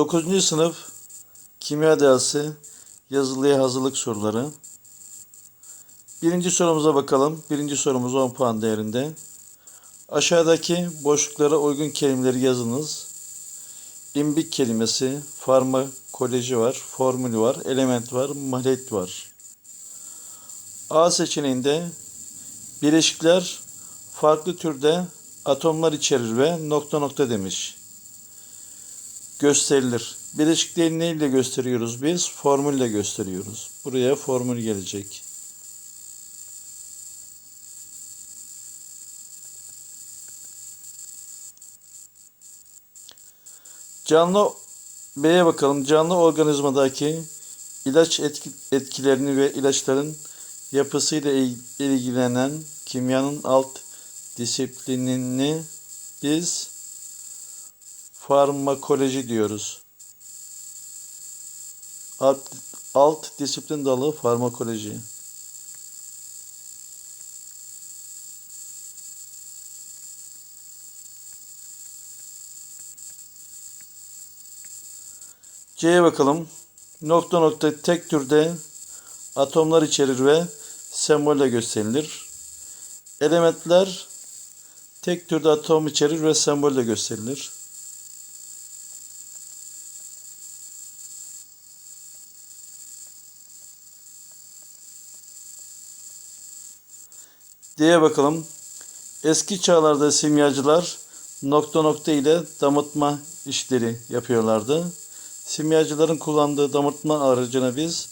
9. sınıf kimya dersi yazılıya hazırlık soruları. Birinci sorumuza bakalım. Birinci sorumuz 10 puan değerinde. Aşağıdaki boşluklara uygun kelimeleri yazınız. İmbik kelimesi, farmakoloji var, formül var, element var, maliyet var. A seçeneğinde bileşikler farklı türde atomlar içerir ve nokta nokta demiş. Gösterilir. Bileşikleri neyle gösteriyoruz biz? Formülle gösteriyoruz. Buraya formül gelecek. Canlı B'ye bakalım. Canlı organizmadaki ilaç etki, etkilerini ve ilaçların yapısıyla il- ilgilenen kimyanın alt disiplinini biz farmakoloji diyoruz. Alt, alt disiplin dalı farmakoloji. C'ye bakalım. Nokta nokta tek türde atomlar içerir ve sembolle gösterilir. Elementler tek türde atom içerir ve sembolle gösterilir. D'ye bakalım. Eski çağlarda simyacılar nokta nokta ile damıtma işleri yapıyorlardı. Simyacıların kullandığı damıtma aracına biz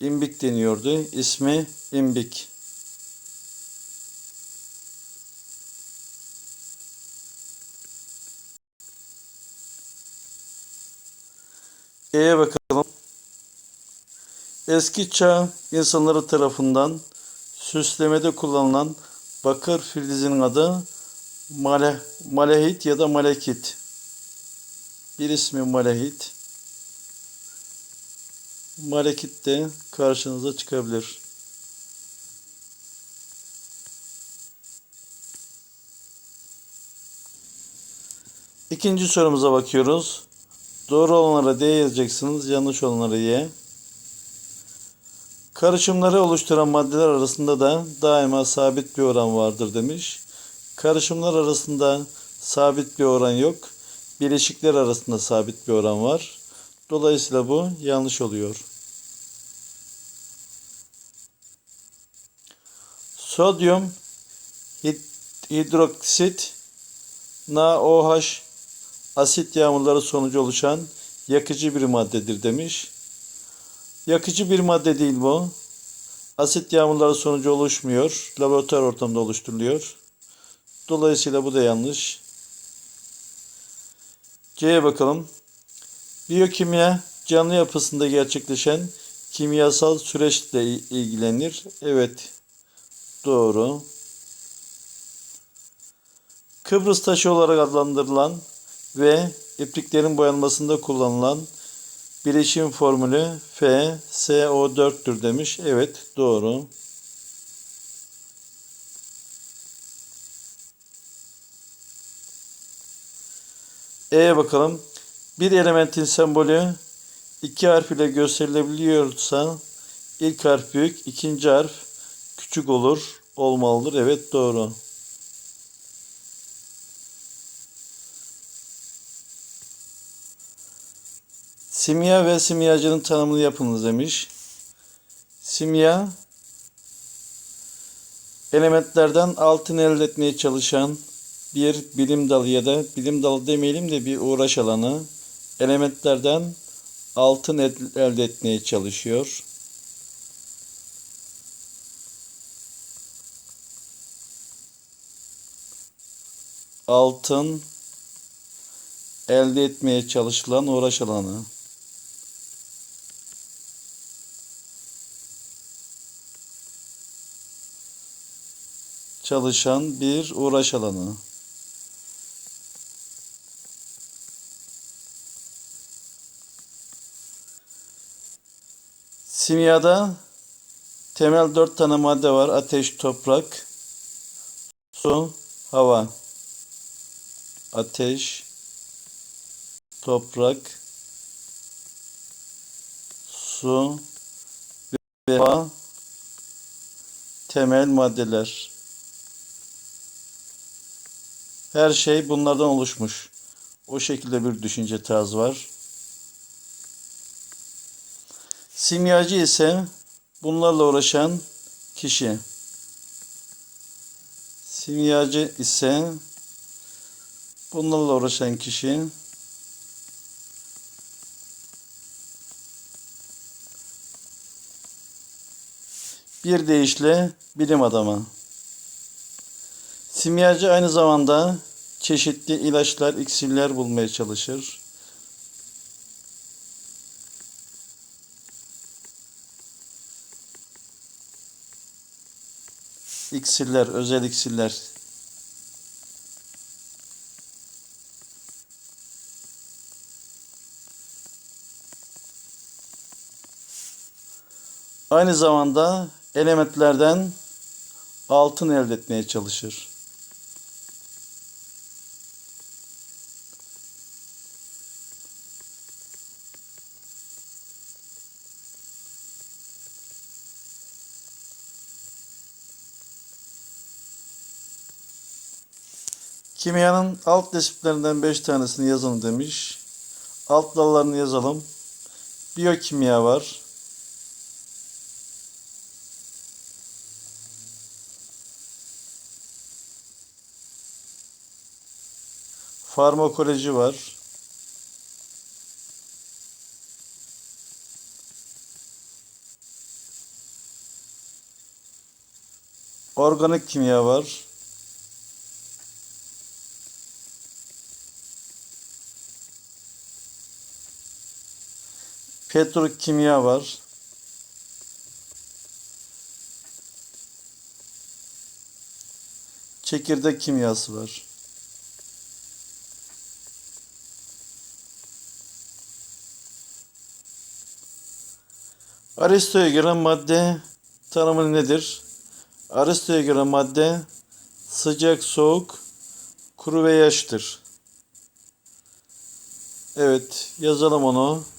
imbik deniyordu. İsmi imbik. E'ye bakalım. Eski çağ insanları tarafından süslemede kullanılan bakır filizinin adı male, malehit ya da malekit. Bir ismi malehit. Malekit de karşınıza çıkabilir. İkinci sorumuza bakıyoruz. Doğru olanlara D yazacaksınız, yanlış olanlara Y. Karışımları oluşturan maddeler arasında da daima sabit bir oran vardır demiş. Karışımlar arasında sabit bir oran yok. Bileşikler arasında sabit bir oran var. Dolayısıyla bu yanlış oluyor. Sodyum hid- hidroksit NaOH asit yağmurları sonucu oluşan yakıcı bir maddedir demiş. Yakıcı bir madde değil bu. Asit yağmurları sonucu oluşmuyor. Laboratuvar ortamında oluşturuluyor. Dolayısıyla bu da yanlış. C'ye bakalım. Biyokimya canlı yapısında gerçekleşen kimyasal süreçle ilgilenir. Evet. Doğru. Kıbrıs taşı olarak adlandırılan ve ipriklerin boyanmasında kullanılan bileşim formülü FSO4'tür demiş. Evet, doğru. E'ye bakalım. Bir elementin sembolü iki harf ile gösterilebiliyorsa ilk harf büyük, ikinci harf küçük olur, olmalıdır. Evet, doğru. Simya ve simyacının tanımını yapınız demiş. Simya elementlerden altın elde etmeye çalışan bir bilim dalı ya da bilim dalı demeyelim de bir uğraş alanı. Elementlerden altın elde etmeye çalışıyor. Altın elde etmeye çalışılan uğraş alanı. Çalışan bir uğraş alanı. Simyada temel dört tane madde var. Ateş, toprak, su, hava. Ateş, toprak, su ve hava temel maddeler. Her şey bunlardan oluşmuş. O şekilde bir düşünce tarzı var. Simyacı ise bunlarla uğraşan kişi. Simyacı ise bunlarla uğraşan kişi. Bir deyişle bilim adamı. Simyacı aynı zamanda çeşitli ilaçlar, iksirler bulmaya çalışır. İksirler, özel iksirler. Aynı zamanda elementlerden altın elde etmeye çalışır. Kimyanın alt disiplinlerinden 5 tanesini yazın demiş. Alt dallarını yazalım. Biyokimya var. Farmakoloji var. Organik kimya var. Petrokimya var. Çekirdek kimyası var. Aristo'ya göre madde tanımı nedir? Aristo'ya göre madde sıcak, soğuk, kuru ve yaştır. Evet, yazalım onu.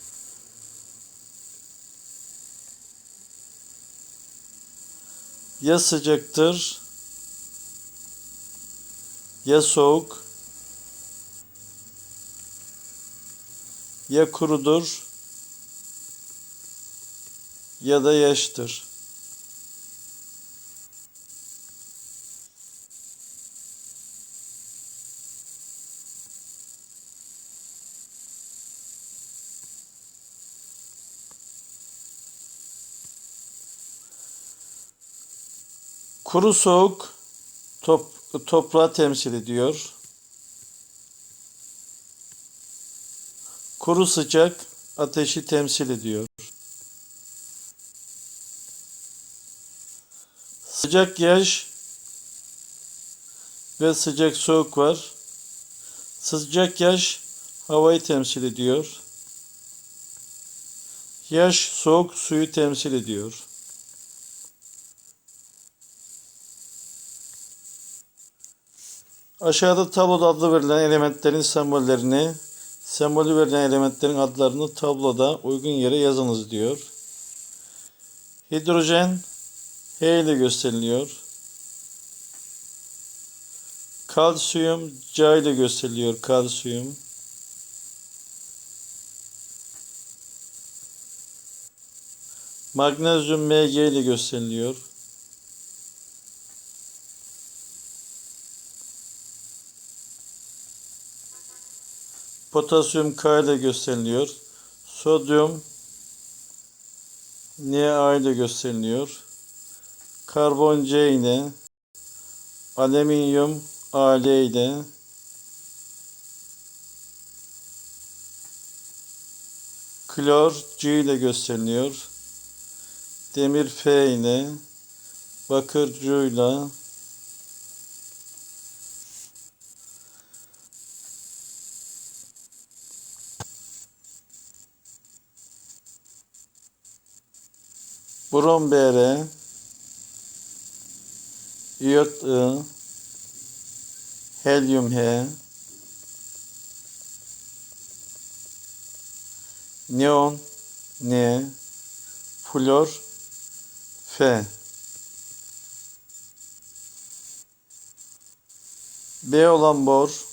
Ya sıcaktır, ya soğuk, ya kurudur, ya da yaştır. Kuru soğuk top, toprağı temsil ediyor. Kuru sıcak ateşi temsil ediyor. Sıcak yaş ve sıcak soğuk var. Sıcak yaş havayı temsil ediyor. Yaş soğuk suyu temsil ediyor. Aşağıda tabloda adlı verilen elementlerin sembollerini, sembolü verilen elementlerin adlarını tabloda uygun yere yazınız diyor. Hidrojen H ile gösteriliyor. Kalsiyum C ile gösteriliyor. Kalsiyum. Magnezyum Mg ile gösteriliyor. Potasyum K ile gösteriliyor. Sodyum Na ile gösteriliyor. Karbon C ile alüminyum Al ile klor C ile gösteriliyor. Demir F ile bakır C ile Brom Br İyot I Helyum H Neon N Flor F B olan bor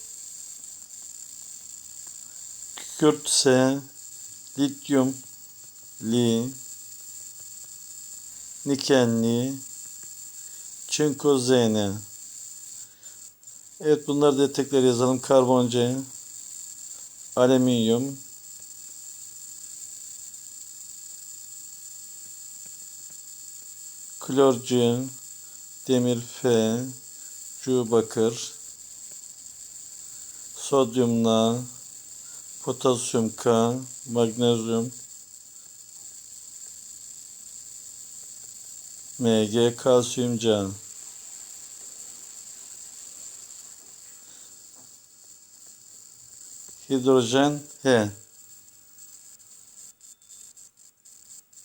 Kükürt S Lityum Li Nikenli Çinko Zn Evet bunları da tekrar yazalım. Karbon Alüminyum. Klor Demir F Cu bakır Sodyum Na Potasyum K Magnezyum Mg kalsiyum can. Hidrojen H.